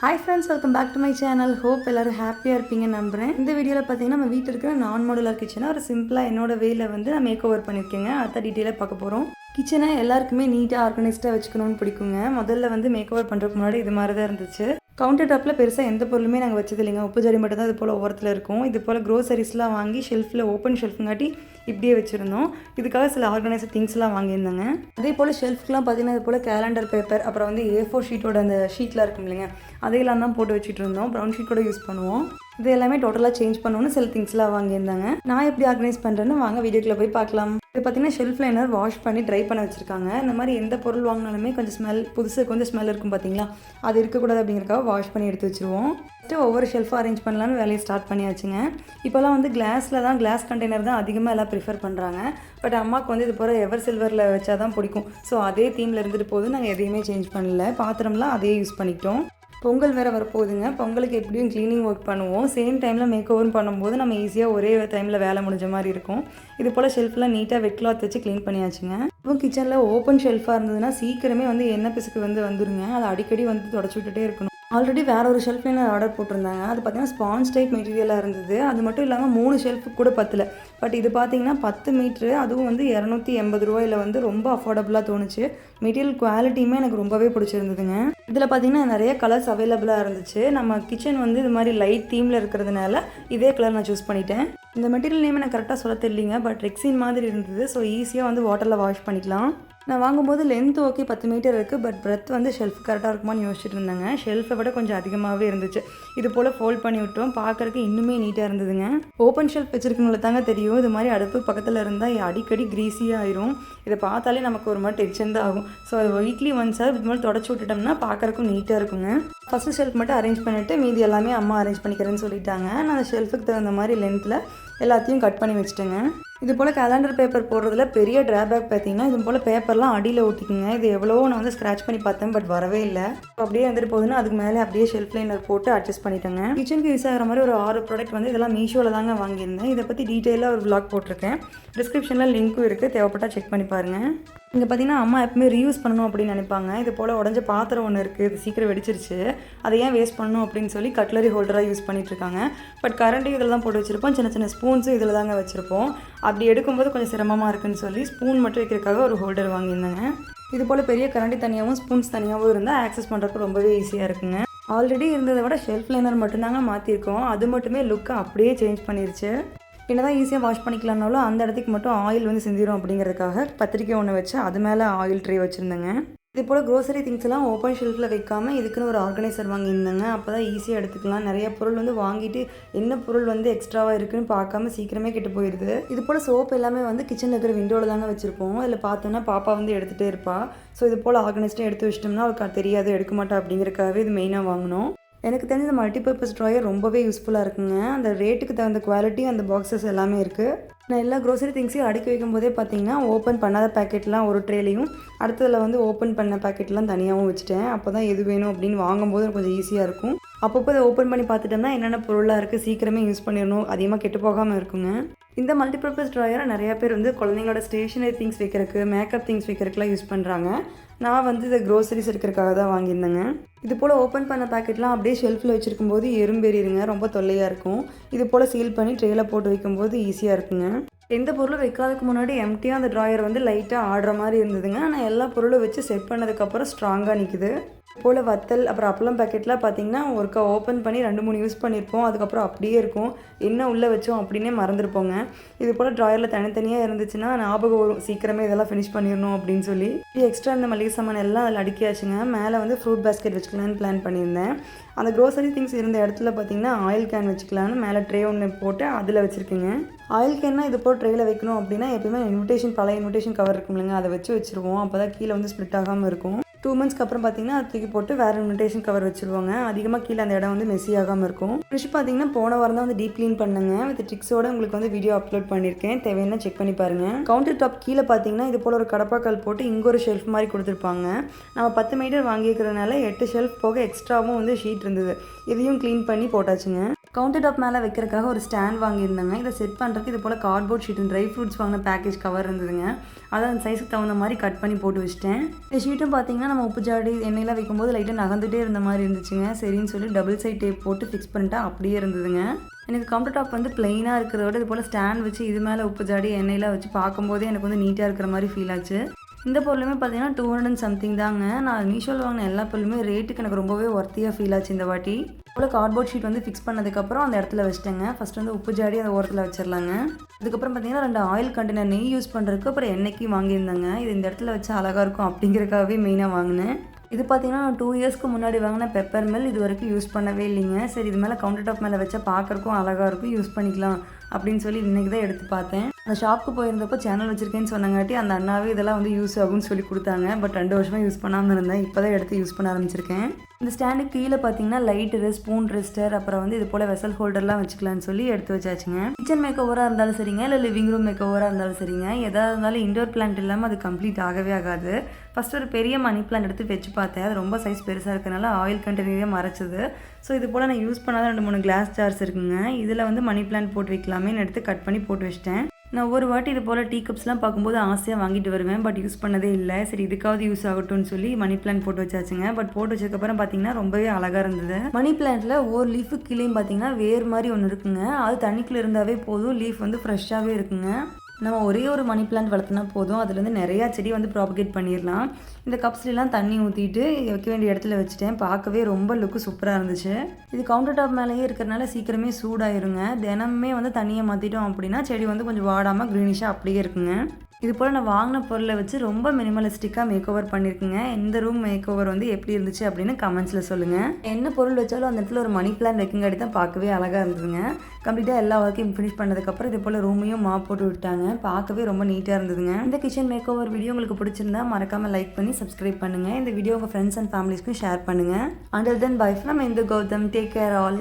Hi friends welcome back to my channel hope எல்லோரும் ஹாப்பியாக இருப்பீங்கன்னு நம்புகிறேன் இந்த வீடியோவில் பார்த்தீங்கன்னா நம்ம வீட்டில் இருக்கிற நான் மாடுலர் கிச்சனை ஒரு சிம்பிளாக என்னோட வேல வந்து நான் மேக் ஓவர் பண்ணியிருக்கேங்க அடுத்த டீட்டெயிலாக பார்க்க போகிறோம் கிச்சனை எல்லாருக்குமே நீட்டாக ஆர்கனைஸ்டாக வச்சுக்கணும்னு பிடிக்குங்க. முதல்ல வந்து மேக் ஓவர் பண்ணுறதுக்கு முன்னாடி இது மாதிரி தான் இருந்துச்சு. கவுண்டர் டாப்பில் பெருசாக எந்த பொருளுமே நாங்கள் வச்சது இல்லைங்க. உப்பு ஜடி மட்டும் தான் இது போல் ஓரத்தில் இருக்கும். இது போல் க்ரோசரிஸ்லாம் வாங்கி ஷெல்ஃபில் ஓப்பன் ஷெல்ஃபுங்காட்டி இப்படியே வச்சுருந்தோம். இதுக்காக சில ஆர்கனைசர் திங்ஸ்லாம் வாங்கியிருந்தாங்க. அதே போல் ஷெல்ஃப்க்குலாம் பார்த்தீங்கன்னா இது போல் கேலண்டர் பேப்பர் அப்புறம் வந்து ஏ ஃபோர் ஷீட்டோட அந்த ஷீட்லாம் இருக்கும் இல்லைங்க. அதையெல்லாம் தான் போட்டு வச்சுட்டு இருந்தோம். ப்ரௌன் ஷீட் கூட யூஸ் பண்ணுவோம். இது எல்லாமே டோட்டலாக சேஞ்ச் பண்ணணும்னு சில திங்ஸ்லாம் வாங்கியிருந்தாங்க. நான் எப்படி ஆர்கனைஸ் பண்ணுறேன்னு வாங்க வீடியோக்குள்ள போய் பார்க்கலாம். இது பார்த்தீங்கன்னா ஷெல்ஃப் லைனர் வாஷ் பண்ணி ட்ரை பண்ண வச்சுருக்காங்க. இந்த மாதிரி எந்த பொருள் வாங்கினாலுமே கொஞ்சம் ஸ்மெல் புதுசுக்கு கொஞ்சம் ஸ்மெல் இருக்கும் பார்த்தீங்களா அது இருக்கக்கூடாது அப்படிங்கிறக்காக வாஷ் பண்ணி எடுத்து வச்சுருவோம். ஃபஸ்ட்டு ஒவ்வொரு ஷெல்ஃபாக அரேஞ்ச் பண்ணலான்னு வேலையை ஸ்டார்ட் பண்ணியாச்சுங்க. இப்போல்லாம் வந்து கிளாஸில் தான் கிளாஸ் கண்டெய்னர் தான் அதிகமாக எல்லாம் ப்ரிஃபர் பண்ணுறாங்க பட் அம்மாவுக்கு வந்து இது போல் எவர் சில்வரில் வச்சா தான் பிடிக்கும். ஸோ அதே தீமில் இருந்துட்டு போது நாங்கள் எதையுமே சேஞ்ச் பண்ணல. பாத்திரம்லாம் அதே யூஸ் பண்ணிக்கிட்டோம். பொங்கல் வேறு வரப்போகுதுங்க. பொங்கலுக்கு எப்படியும் க்ளீனிங் ஒர்க் பண்ணுவோம். சேம் டைமில் மேக் ஓவரும் பண்ணும்போது நம்ம ஈஸியாக ஒரே டைமில் வேலை முடிஞ்ச மாதிரி இருக்கும். இது போல் ஷெல்ஃப்லாம் நீட்டாக வெட் கிளாத் வச்சு க்ளீன் பண்ணியாச்சுங்க. இப்போ கிச்சனில் ஓப்பன் ஷெல்ஃபாக இருந்ததுன்னா சீக்கிரமே வந்து எண்ணெய் பிசுக்கு வந்து வந்துருங்க. அதை அடிக்கடி வந்து தொடச்சி விட்டுட்டே இருக்கணும். ஆல்ரெடி வேறு ஒரு ஷெல்ஃப் லைனர் ஆர்டர் போட்டிருந்தாங்க. அது பார்த்தீங்கன்னா ஸ்பான்ஸ் டைப் மெட்டீரியலாக இருந்தது. அது மட்டும் இல்லாமல் மூணு ஷெல்ஃபுக்கு கூட பத்தல. பட் இது பார்த்தீங்கன்னா பத்து மீட்ரு அதுவும் வந்து இரநூத்தி எண்பது ரூபாயில் வந்து ரொம்ப அஃபோர்டபுளாக தோணுச்சு. மெட்டீரியல் குவாலிட்டியுமே எனக்கு ரொம்பவே பிடிச்சிருந்ததுங்க. இதில் பார்த்தீங்கன்னா நிறைய கலர்ஸ் அவைலபிளாக இருந்துச்சு. நம்ம கிச்சன் வந்து இது மாதிரி லைட் தீமில் இருக்கிறதுனால இதே கலர் நான் சூஸ் பண்ணிட்டேன். இந்த மெட்டீரியல் நேம் எனக்கு கரெக்டாக சொல்ல தெரியலிங்க பட் ரெக்ஸின் மாதிரி இருந்தது. ஸோ ஈஸியாக வந்து வாட்டரில் வாஷ் பண்ணிக்கலாம். நான் வாங்கும்போது லென்த் ஓகே பத்து மீட்டர் இருக்குது பட் பிரெத் வந்து ஷெல்ஃப் கரெக்டாக இருக்குமான்னு யோசிச்சுட்டு இருந்தாங்க. ஷெல்ஃபை விட கொஞ்சம் அதிகமாகவே இருந்துச்சு. இது போல் ஃபோல்ட் பண்ணி விட்டோம். பார்க்குறக்கு இன்னுமே நீட்டாக இருந்ததுங்க. ஓப்பன் ஷெல்ஃப் வச்சுருக்கவங்களுக்கு தாங்க தெரியும். இது மாதிரி அடுப்பு பக்கத்தில் இருந்தால் அடிக்கடி க்ரீஸியாக ஆயிரும். இதை பார்த்தாலே நமக்கு ஒரு மாதிரி டென்ஷன் தான் ஆகும். ஸோ அது வீக்லி ஒன்ஸாக இது மாதிரி தொடச்சி விட்டுட்டோம்னா பார்க்குறக்கும் நீட்டாக இருக்குங்க. ஃபஸ்ட்டு ஷெல்ஃப் மட்டும் அரேஞ்ச் பண்ணிவிட்டு மீதி எல்லாமே அம்மா அரேஞ்ச் பண்ணிக்கிறேன்னு சொல்லிட்டாங்க. நான் அந்த ஷெல்ஃபுக்கு தகுந்த மாதிரி லென்த்தில் எல்லாத்தையும் கட் பண்ணி வச்சுட்டேங்க. இது போல் கேலண்டர் பேப்பர் போடுறதுல பெரிய ட்ராபேக் பார்த்தீங்கன்னா இது போல் பேப்பர்லாம் அடியில் ஒட்டிக்குங்க இது எவ்வளோ நான் வந்து ஸ்க்ராச் பண்ணி பார்த்தேன் பட் வரவே இல்லை. அப்படியே வந்துட்டு போகுதுன்னா அதுக்கு மேலே அப்படியே ஷெல்ஃப் லைனர் போட்டு அட்ஜஸ்ட் பண்ணிட்டேங்க. கிச்சனுக்கு யூஸ் ஆகிற மாதிரி ஒரு ஆறு ப்ராடக்ட் வந்து இதெல்லாம் மீஷோவில் தாங்க வாங்கியிருந்தேன். இதை பற்றி டீட்டெயிலாக ஒரு vlog போட்டிருக்கேன். டிஸ்கிரிப்ஷனில் லிங்க்கும் இருக்குது தேவைப்பட்டால் செக் பண்ணி பாருங்கள் இங்கே பார்த்தீங்கன்னா அம்மா எப்பவுமே ரீயூஸ் பண்ணணும் அப்படின்னு நினைப்பாங்க. இது போல் உடஞ்ச பாத்திரம் ஒன்று இருக்குது இது சீக்கிரம் வெடிச்சிருச்சு. அதை ஏன் வேஸ்ட் பண்ணணும் அப்படின்னு சொல்லி கட்லரி ஹோல்டராக யூஸ் பண்ணிகிட்ருக்காங்க இருக்காங்க. பட் கரண்ட்டு இதில் தான் போட்டு வச்சுருப்போம். சின்ன சின்ன ஸ்பூன்ஸும் இதில் தாங்க வச்சுருப்போம். அப்படி எடுக்கும்போது கொஞ்சம் சிரமமாக இருக்குன்னு சொல்லி ஸ்பூன் மட்டும் வைக்கிறதுக்காக ஒரு ஹோல்டர் வாங்கியிருந்தாங்க. இது போல் பெரிய கரண்டி தனியாகவும் ஸ்பூன்ஸ் தனியாகவும் இருந்தால் ஆக்சஸ் பண்ணுறதுக்கு ரொம்பவே ஈஸியாக இருக்குங்க. ஆல்ரெடி இருந்ததை விட ஷெல்ஃப் லைனர் மட்டும்தாங்க மாற்றிருக்கோம் அது மட்டுமே லுக்கை அப்படியே சேஞ்ச் பண்ணிருச்சு. என்ன தான் ஈஸியாக வாஷ் பண்ணிக்கலாம்னாலும் அந்த இடத்துக்கு மட்டும் ஆயில் வந்து சிந்திரும் அப்படிங்கிறதுக்காக பத்திரிக்கை ஒன்று வச்சு அது மேலே ஆயில் ட்ரே வச்சுருந்தேங்க. இது போல் க்ரோசரி திங்ஸ் எல்லாம் ஓப்பன் ஷெல்ஃபில் வைக்காமல் இதுக்குன்னு ஒரு ஆர்கனைசர் வாங்கியிருந்தேங்க. அப்போ தான் ஈஸியாக எடுத்துக்கலாம். நிறைய பொருள் வந்து வாங்கிட்டு என்ன பொருள் வந்து எக்ஸ்ட்ராவாக இருக்குன்னு பார்க்காம சீக்கிரமே கெட்டு போயிடுது இது போல் சோப் எல்லாமே வந்து கிச்சனில் இருக்கிற விண்டோவில் தாங்க வச்சுருப்போம் அதில் பார்த்தோன்னா பாப்பா வந்து எடுத்துகிட்டே இருப்பா. ஸோ இது போல் ஆர்கனைஸ்டாக எடுத்து வச்சிட்டோம்னா அவளுக்கு தெரியாது எடுக்க மாட்டா அப்படிங்கிறக்காகவே இது மெயினாக வாங்கினோம். எனக்கு தெரிஞ்ச இந்த மல்டிபர்பஸ் ட்ராயர் ரொம்பவே யூஸ்ஃபுல்லாக இருக்குங்க. அந்த ரேட்டுக்கு தகுந்த குவாலிட்டி அந்த பாக்ஸஸ் எல்லாமே இருக்குது நான் எல்லா க்ரோசரி திங்ஸையும் அடுக்கி வைக்கும் போதே பார்த்தீங்கன்னா ஓப்பன் பண்ணாத பேக்கெட்லாம் ஒரு ட்ரேலையும் அடுத்ததில் வந்து ஓப்பன் பண்ண பேக்கெட்லாம் தனியாகவும் வச்சுட்டேன். அப்போ தான் எது வேணும் அப்படின்னு வாங்கும்போது கொஞ்சம் ஈஸியாக இருக்கும். அப்பப்போ இதை ஓப்பன் பண்ணி பார்த்துட்டோம்னா என்னென்ன பொருளாக இருக்குது சீக்கிரமே யூஸ் பண்ணிடணும் அதிகமாக கெட்டு போகாமல் இருக்குங்க. இந்த மல்டிபர்பஸ் ட்ராயரை நிறையா பேர் வந்து குழந்தைங்களோட ஸ்டேஷனரி திங்ஸ் வைக்கிறதுக்கு மேக்கப் திங்ஸ் வைக்கிறதுக்குலாம் யூஸ் பண்ணுறாங்க நான் வந்து இதை க்ரோசரிஸ் இருக்கிறதுக்காக தான் வாங்கியிருந்தேங்க. இது போல் ஓப்பன் பண்ண பேக்கெட்லாம் அப்படியே ஷெல்ஃபில் வச்சுருக்கும் போது எறும்பெறிடுங்க ரொம்ப தொல்லையாக இருக்கும். இது போல் சீல் பண்ணி ட்ரேயில் போட்டு வைக்கும்போது ஈஸியாக இருக்குங்க. எந்த பொருளும் வைக்காததுக்கு முன்னாடி எம்டியாக அந்த ட்ராயர் வந்து லைட்டாக ஆடுற மாதிரி இருந்ததுங்க. ஆனால் எல்லா பொருளும் வச்சு செட் பண்ணதுக்கப்புறம் ஸ்ட்ராங்காக நிற்குது போல் வத்தல் அப்புறம் அப்பளம் பேக்கெட்லாம் பார்த்தீங்கன்னா ஒருக்கா ஓப்பன் பண்ணி ரெண்டு மூணு யூஸ் பண்ணியிருப்போம் அதுக்கப்புறம் அப்படியே இருக்கும். என்ன உள்ளே வச்சோம் அப்படின்னே மறந்துருப்போங்க. இது போல் ட்ராயரில் தனித்தனியாக இருந்துச்சுன்னா ஞாபகம் வரும். சீக்கிரமே இதெல்லாம் ஃபினிஷ் பண்ணிடணும் அப்படின்னு சொல்லி. எக்ஸ்ட்ரா இந்த மளிகை சாமான் எல்லாம் அதில் அடுக்கியாச்சுங்க. மேலே வந்து ஃப்ரூட் பேஸ்கெட் வச்சுக்கலான்னு பிளான் பண்ணியிருந்தேன். அந்த க்ரோசரி திங்ஸ் இருந்த இடத்துல பார்த்தீங்கன்னா ஆயில் கேன் வச்சுக்கலான்னு மேலே ட்ரே ஒன்று போட்டு அதில் வச்சுருக்குங்க. ஆயில் கேன்னா இது போல் ட்ரேயில் வைக்கணும் அப்படின்னா எப்பயுமே இன்விடேஷன் பழைய இன்விடேஷன் கவர் இருக்கும் இல்லைங்க அதை வச்சு வச்சுருவோம். அப்போ தான் கீழே வந்து ஸ்ப்ளிட் ஆகாமல் இருக்கும். டூ மந்த்ஸ்க்கு அப்புறம் பார்த்தீங்கன்னா அது தூக்கி போட்டு வேறு இன்விடேஷன் கவர் வச்சுருவாங்க. அதிகமாக கீழே அந்த இடம் வந்து மெஸ்ஸி ஆகாமல் இருக்கும். ஃப்ரிஷ் பார்த்தீங்கன்னா போன வாரம் தான் வந்து டீப் க்ளீன் பண்ணுங்க. வித் ட்ரிக்ஸோட உங்களுக்கு வந்து வீடியோ அப்லோட் பண்ணியிருக்கேன் தேவையான செக் பண்ணி பாருங்கள் கவுண்டர் டாப் கீழே பார்த்தீங்கன்னா இது போல் ஒரு கடப்பாக்கல் போட்டு இங்கே ஒரு ஷெல்ஃப் மாதிரி கொடுத்துருப்பாங்க. நம்ம பத்து மீட்டர் வாங்கியிருக்கிறதுனால எட்டு ஷெல்ஃப் போக எக்ஸ்ட்ராவும் வந்து ஷீட் இருந்தது. இதையும் க்ளீன் பண்ணி போட்டாச்சுங்க. கவுண்டர் டாப் மேலே வைக்கிறதுக்காக ஒரு ஸ்டாண்ட் வாங்கியிருந்தாங்க. இதை செட் பண்ணுறதுக்கு இது போல் கார்ட்போர்ட் ஷீட் ட்ரை ஃப்ரூட்ஸ் வாங்கின பேக்கேஜ் கவர் இருந்ததுங்க. அதை அந்த சைஸுக்கு தகுந்த மாதிரி கட் பண்ணி போட்டு வச்சிட்டேன். இந்த ஷீட்டும் பார்த்தீங்கன்னா நம்ம உப்பு ஜாடி எண்ணெயெலாம் வைக்கும்போது லைட்டாக நகர்ந்துட்டே இருந்த மாதிரி இருந்துச்சுங்க. சரின்னு சொல்லி டபுள் சைட் டேப் போட்டு ஃபிக்ஸ் பண்ணிட்டா அப்படியே இருந்ததுங்க. எனக்கு கவுண்டர் டாப் வந்து பிளெயினாக இருக்கிறத விட இது போல் ஸ்டாண்ட் வச்சு இது மேலே உப்பு ஜாடி எண்ணெயெலாம் வச்சு பார்க்கும்போதே எனக்கு வந்து நீட்டாக இருக்கிற மாதிரி ஃபீல் ஆச்சு. இந்த பொருளுமே பார்த்தீங்கன்னா டூ ஹண்ட்ரட் சம்திங் தாங்க. நான் மீஷோவில் வாங்கின எல்லா பொருளுமே ரேட்டுக்கு எனக்கு ரொம்பவே ஒர்த்தியாக ஃபீல் ஆச்சு இந்த வாட்டி. போல் கார்ட்போர்ட் ஷீட் வந்து ஃபிக்ஸ் பண்ணதுக்கப்புறம் அந்த இடத்துல வச்சிட்டேங்க. ஃபஸ்ட் வந்து உப்பு ஜாடி அந்த ஓரத்தில் வச்சிடலாங்க. அதுக்கப்புறம் பார்த்தீங்கன்னா ரெண்டு ஆயில் கண்டெய்னர் நெய் யூஸ் பண்ணுறதுக்கு அப்புறம் எண்ணெய்க்கு வாங்கியிருந்தாங்க. இது இந்த இடத்துல வச்சு அழகாக இருக்கும் அப்படிங்கிறக்காகவே மெயினாக வாங்கினேன். இது பார்த்தீங்கன்னா நான் டூ இயர்ஸ்க்கு முன்னாடி வாங்கின பெப்பர் மில் இது வரைக்கும் யூஸ் பண்ணவே இல்லைங்க. சரி இது மேலே கவுண்டர் டாப் மேலே வச்சா பார்க்குறக்கும் அழகாக இருக்கும் யூஸ் பண்ணிக்கலாம் அப்படின்னு சொல்லி இன்றைக்கி தான் எடுத்து பார்த்தேன். அந்த ஷாப்புக்கு போயிருந்தப்போ சேனல் வச்சுருக்கேன்னு சொன்னங்காட்டி அந்த அண்ணாவே இதெல்லாம் வந்து யூஸ் ஆகும்னு சொல்லி கொடுத்தாங்க. பட் ரெண்டு வருஷமாக யூஸ் பண்ணாமல் இருந்தேன். இப்போ தான் எடுத்து யூஸ் பண்ண ஆரம்பிச்சிருக்கேன். இந்த ஸ்டாண்டுக்கு கீழே பார்த்தீங்கன்னா லைட்டரு ஸ்பூன் ரெஸ்டர் அப்புறம் வந்து இது போல் வெசல் ஹோல்டர்லாம் வச்சுக்கலாம்னு சொல்லி எடுத்து வச்சாச்சுங்க. கிச்சன் மேக் ஓவராக இருந்தாலும் சரிங்க. இல்லை லிவிங் ரூம் மேக் ஓவராக இருந்தாலும் சரிங்க. எதாக இருந்தாலும் இண்டோர் பிளான்ட் இல்லாமல் அது கம்ப்ளீட் ஆகவே ஆகாது. ஃபஸ்ட் ஒரு பெரிய மணி பிளான்ட் எடுத்து வச்சு பார்த்தேன். அது ரொம்ப சைஸ் பெருசாக இருக்கனால ஆயில் கண்டெய்னரே மறைச்சது. ஸோ இது போல் நான் யூஸ் பண்ணாத ரெண்டு மூணு கிளாஸ் ஜார்ஸ் இருக்குங்க. இதில் வந்து மணி பிளான்ட் போட்டு வைக்கலாமேன்னு எடுத்து கட் பண்ணி போட்டு வச்சிட்டேன். நான் ஒரு வாட்டி இது போல் டீ கப்ஸ்லாம் பார்க்கும்போது ஆசையாக வாங்கிட்டு வருவேன் பட் யூஸ் பண்ணதே இல்லை. சரி இதுக்காவது யூஸ் ஆகட்டும்னு சொல்லி மணி பிளான்ட் போட்டு வச்சாச்சுங்க. பட் போட்டு வச்சதுக்கப்புறம் பார்த்தீங்கன்னா ரொம்பவே அழகாக இருந்தது. மணி பிளான்ட்டில் ஒவ்வொரு லீஃபு கீழேயும் பார்த்தீங்கன்னா வேர் மாதிரி ஒன்று இருக்குங்க. அது தண்ணிக்குள்ளே இருந்தாவே போதும். லீஃப் வந்து ஃப்ரெஷ்ஷாகவே இருக்குங்க. நம்ம ஒரே ஒரு மணி பிளான்ட் வளர்த்துனா போதும். அதுலேருந்து நிறையா செடி வந்து ப்ராபகேட் பண்ணிடலாம் இந்த கப்ஸ்லாம் தண்ணி ஊற்றிட்டு வைக்க வேண்டிய இடத்துல வச்சுட்டேன். பார்க்கவே ரொம்ப லுக்கு சூப்பராக இருந்துச்சு. இது கவுண்டர் டாப் மேலேயே இருக்கிறனால சீக்கிரமே சூடாயிருங்க. தினமே வந்து தண்ணியை மாற்றிட்டோம் அப்படின்னா செடி வந்து கொஞ்சம் வாடாமல் க்ரீனிஷாக அப்படியே இருக்குங்க. இது போல் நான் வாங்கின பொருளை வச்சு ரொம்ப மினிமலிஸ்டிக்காக மேக் ஓவர் பண்ணியிருக்குங்க இந்த ரூம் மேக் ஓவர் வந்து எப்படி இருந்துச்சு அப்படின்னு கமெண்ட்ஸில் சொல்லுங்கள் என்ன பொருள் வச்சாலும் அந்த இடத்துல ஒரு மணி பிளான் வைக்குங்காடி தான் பார்க்கவே அழகாக இருந்ததுங்க. கம்ப்ளீட்டாக எல்லா ஒர்க்கையும் ஃபினிஷ் பண்ணதுக்கப்புறம் இது போல் ரூமையும் மா போட்டு விட்டாங்க. பார்க்கவே ரொம்ப நீட்டாக இருந்ததுங்க. இந்த கிச்சன் மேக் ஓவர் வீடியோ உங்களுக்கு பிடிச்சிருந்தா மறக்காமல் லைக் பண்ணி சப்ஸ்கிரைப் பண்ணுங்கள் இந்த வீடியோ உங்கள் ஃப்ரெண்ட்ஸ் அண்ட் ஃபேமிலிஸ்க்கும் ஷேர் பண்ணுங்கள் அண்டர் தென் பை ஃப்ரம் இந்த கௌதம். Take care all